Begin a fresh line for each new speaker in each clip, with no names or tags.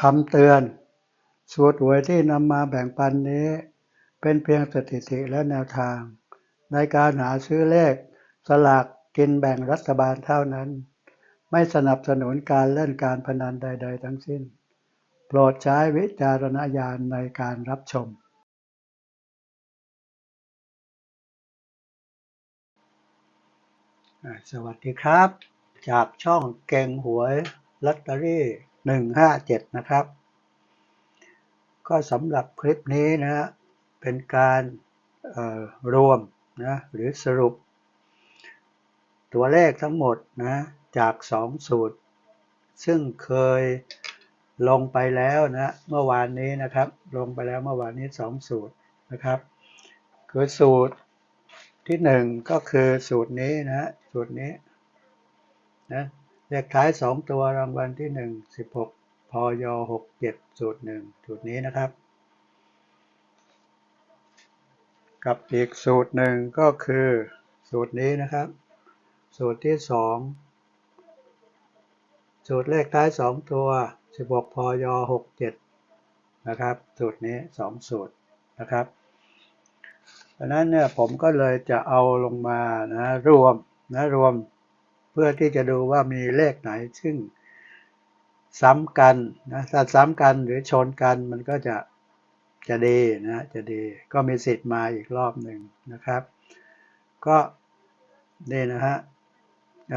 คำเตือน สูตรหวยที่นำมาแบ่งปันนี้ เป็นเพียงสถิติและแนวทาง ในการหาซื้อเลข สลากกินแบ่งรัฐบาลเท่านั้น ไม่สนับสนุนการเล่นการพนันใด ๆ ทั้งสิ้น โปรดใช้วิจารณญาณในการรับชม สวัสดีครับ จากช่องเก่งหวยลอตเตอรี่ หนึ่งห้าเจ็ดนะครับ ก็สำหรับคลิปนี้นะ เป็นการรวมนะหรือสรุป ตัวเลขทั้งหมดนะจากสองสูตร ซึ่งเคยลงไปแล้วนะเมื่อวานนี้นะครับ ลงไปแล้วเมื่อวานนี้สองสูตรนะครับ คือสูตรที่หนึ่งก็คือสูตรนี้นะสูตรนี้นะ เลขท้ายสองตัวรางวัลที่หนึ่งสิบหกพยหกเจ็ดสูตรหนึ่งสูตรนี้นะครับ กับอีกสูตรหนึ่งก็คือสูตรนี้นะครับ สูตรที่สองสูตรเลขท้ายสองตัวสิบหกพยหกเจ็ดนะครับสูตรนี้สองสูตรนะครับดังนั้นเนี่ยผมก็เลยจะเอาลงมานะรวมนะรวม เพื่อที่จะดูว่ามีเลขไหนซึ่งซ้ำกันนะถ้าซ้ำกันหรือชนกันมันก็จะจะดีนะจะดีก็มีสิทธิ์มาอีกรอบหนึ่งนะครับ ก็นี่นะฮะ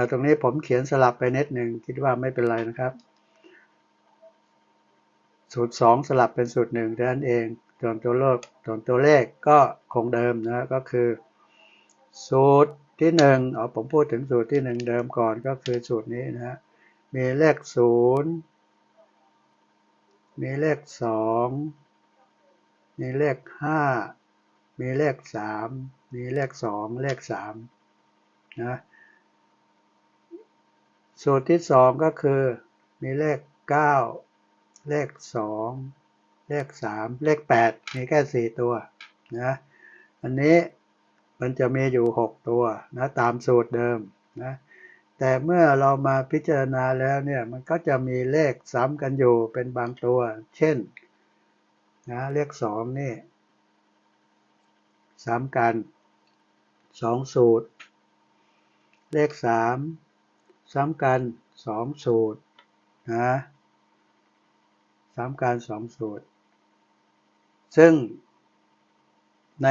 ตรงนี้ผมเขียนสลับไปนิดหนึ่งคิดว่าไม่เป็นไรนะครับ สูตร 2 สลับเป็นสูตร1เท่านั้นเองส่วนตัวเลขส่วนตัวเลขก็คงเดิมนะก็คือสูตร ที่1เอาผมพูดถึงสูตรที่1เดิมก่อนก็คือสูตรนี้นะฮะ มีเลข0มีเลข2มีเลข5มีเลข3มีเลข2เลข3นะสูตรที่2ก็คือมีเลข9เลข2เลข3เลข8มีแค่4ตัวนะอันนี้ มันจะมีอยู่ 6 ตัวนะตามสูตรเดิมนะแต่เมื่อเรามาพิจารณาแล้วเนี่ยมันก็จะมีเลขซ้ำกันอยู่เป็นบางตัว เช่นนะเลข2นี่ซ้ำกัน 2 สูตร เลข 3 ซ้ำกัน 2 สูตรนะซ้ำกัน 2 สูตร ซึ่งใน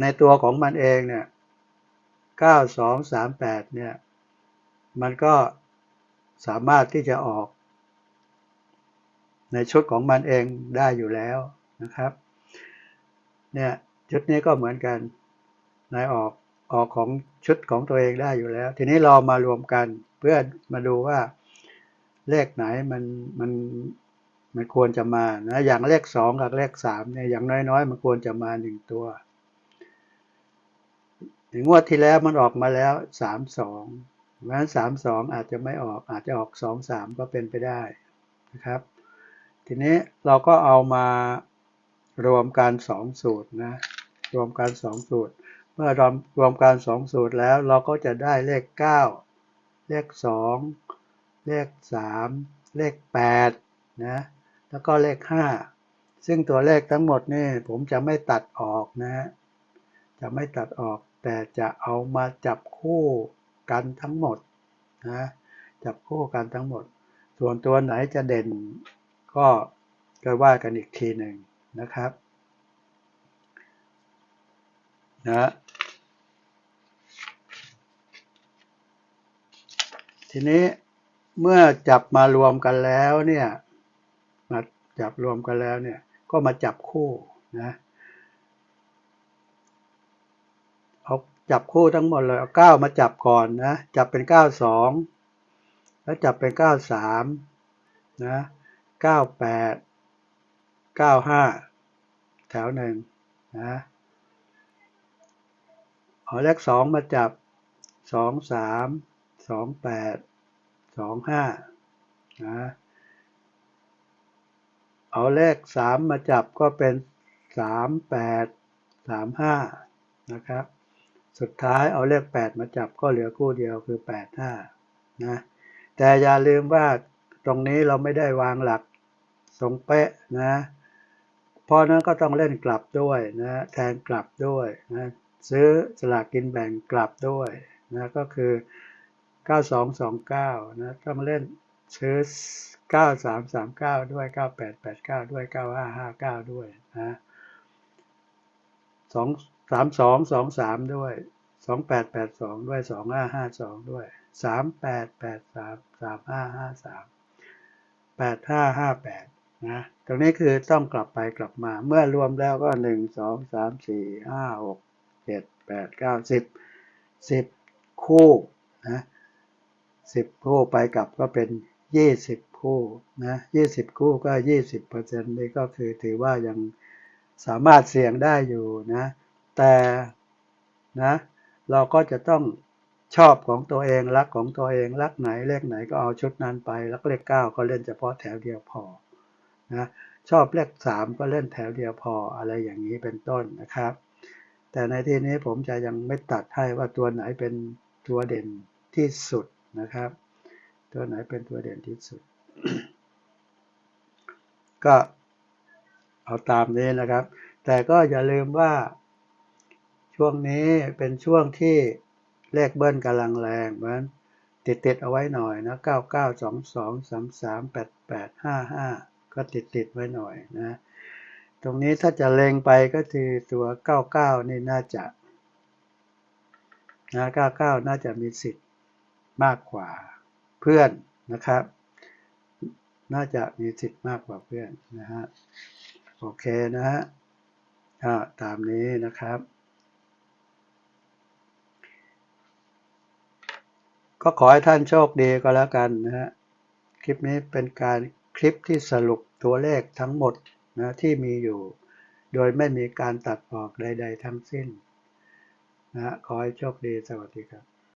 ในตัวของมันเองเนี่ย 9238 เนี่ย มันก็สามารถที่จะออก ในชุดของมันเองได้อยู่แล้วนะครับ เนี่ยชุดนี้ก็เหมือนกันนายออกออกของชุดของตัวเองได้อยู่แล้ว ทีนี้เรามารวมกันเพื่อมาดูว่าเลขไหนมันมันมันควรจะมานะอย่างเลขสองกับเลขสามเนี่ยอย่างน้อยๆ มันควรจะมาหนึ่งตัว งวดที่แล้วมันออกมาแล้วสามสองเพราะฉะนั้นสามสองอาจจะไม่ออกอาจจะออกสองสามก็เป็นไปได้นะครับ ทีนี้เราก็เอามารวมกันสองสูตรนะ รวมกันสองสูตร เมื่อรวมรวมกันสองสูตรแล้วเราก็จะได้เลขเก้าเลขสองเลขสามเลขแปดนะแล้วก็เลขห้าซึ่งตัวเลขทั้งหมดนี่ผมจะไม่ตัดออกนะจะไม่ตัดออก แต่จะเอามาจับคู่กันทั้งหมดนะจับคู่กันทั้งหมด ส่วนตัวไหนจะเด่นก็ก็ว่ากันอีกทีหนึ่งนะครับนะทีนี้เมื่อจับมารวมกันแล้วเนี่ยมาจับรวมกันแล้วเนี่ยก็มาจับคู่นะเอา จับคู่ทั้งหมดเลยเอาเก้ามาจับก่อนนะ จับเป็นเก้าสองแล้วจับเป็นเก้าสามนะเก้าแปดเก้าห้าแถวหนึ่งนะเอาเลขสองมาจับสองสามสองแปดสองห้านะเอาเลขสามมาจับก็เป็นสามแปดสามห้านะครับ สุดท้ายเอาเลขแปดมาจับก็เหลือคู่เดียวคือแปดห้านะ แต่อย่าลืมว่าตรงนี้เราไม่ได้วางหลักตรงเป๊ะนะ เพราะนั้นก็ต้องเล่นกลับด้วยนะแทนกลับด้วยนะซื้อสลากกินแบ่งกลับด้วยนะก็คือ 9229 นะต้องเล่นซื้อ 9339 ด้วย 9889 ด้วย 9559 ด้วยนะสอง สามสองสองสามด้วยสองแปดแปดสองด้วยสองห้าห้าสองด้วยสามแปดแปดสามสามห้าห้าสามแปดห้าห้าแปดนะตรงนี้คือต้องกลับไปกลับมาเมื่อรวมแล้วก็หนึ่งสองสามสี่ห้าหกเจ็ดแปดเก้าสิบสิบคู่นะสิบคู่ไปกลับก็เป็นยี่สิบคู่นะยี่สิบคู่ก็ยี่สิบเปอร์เซ็นต์นี่ก็คือถือว่ายังสามารถเสี่ยงได้อยู่นะ แต่นะเราก็จะต้องชอบของตัวเองรักของตัวเองรักไหนเลขไหนก็เอาชุดนั้นไปรักเลขเก้าก็เล่นเฉพาะแถวเดียวพอนะชอบเลขสามก็เล่นแถวเดียวพออะไรอย่างนี้เป็นต้นนะครับ แต่ในที่นี้ผมจะยังไม่ตัดให้ว่าตัวไหนเป็นตัวเด่นที่สุดนะครับ ตัวไหนเป็นตัวเด่นที่สุด ก็เอาตามนี้นะครับ แต่ก็อย่าลืมว่า ช่วงนี้เป็นช่วงที่เลขเบิ้ลกำลังแรงเพราะฉะนั้นติดติดๆเอาไว้หน่อยนะ 99 22 33 88 55 ก็ติดติดๆไว้หน่อยนะ ตรงนี้ถ้าจะเลงไปก็คือตัว 99 นี่น่าจะนะ99 น่าจะมีสิทธิ์มากกว่าเพื่อนนะครับ น่าจะมีสิทธิ์มากกว่าเพื่อนนะฮะ โอเคนะฮะอ่าตามนี้นะครับ ก็ขอให้ท่านโชคดีก็แล้วกันนะฮะ คลิปนี้เป็นการคลิปที่สรุปตัวเลขทั้งหมดนะที่มีอยู่ โดยไม่มีการตัดออกใด ๆ ทั้งสิ้นนะขอให้โชคดีสวัสดีครับ